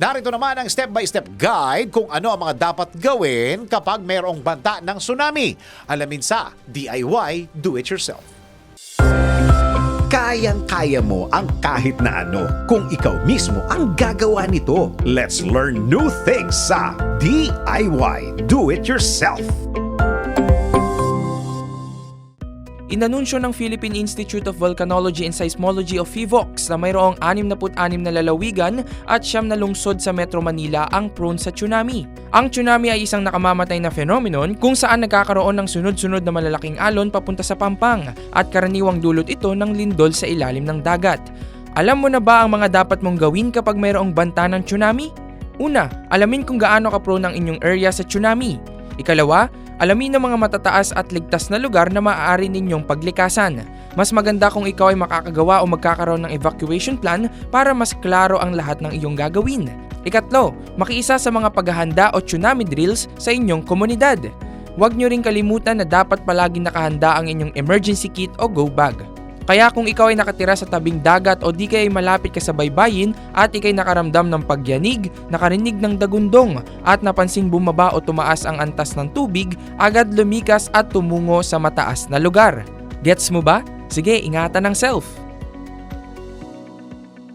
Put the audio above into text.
Narito naman ang step-by-step guide kung ano ang mga dapat gawin kapag mayroong banta ng tsunami. Alamin sa DIY Do It Yourself. Kayang-kaya mo ang kahit na ano kung ikaw mismo ang gagawa nito. Let's learn new things sa DIY Do It Yourself. Inanunsyo ng Philippine Institute of Volcanology and Seismology of FIVOX na mayroong 66 na lalawigan at siyam na lungsod sa Metro Manila ang prone sa tsunami. Ang tsunami ay isang nakamamatay na phenomenon kung saan nagkakaroon ng sunod-sunod na malalaking alon papunta sa pampang at karaniwang dulot ito ng lindol sa ilalim ng dagat. Alam mo na ba ang mga dapat mong gawin kapag mayroong banta ng tsunami? Una, alamin kung gaano ka-prone ang inyong area sa tsunami. Ikalawa, alamin ang mga matataas at ligtas na lugar na maaari ninyong paglikasan. Mas maganda kung ikaw ay makakagawa o magkakaroon ng evacuation plan para mas klaro ang lahat ng iyong gagawin. Ikatlo, makiisa sa mga paghahanda o tsunami drills sa inyong komunidad. Huwag nyo rin kalimutan na dapat palaging nakahanda ang inyong emergency kit o go bag. Kaya kung ikaw ay nakatira sa tabing dagat o di kaya ay malapit ka sa baybayin at ikay nakaramdam ng pagyanig, nakarinig ng dagundong at napansing bumaba o tumaas ang antas ng tubig, agad lumikas at tumungo sa mataas na lugar. Gets mo ba? Sige, ingatan ng self.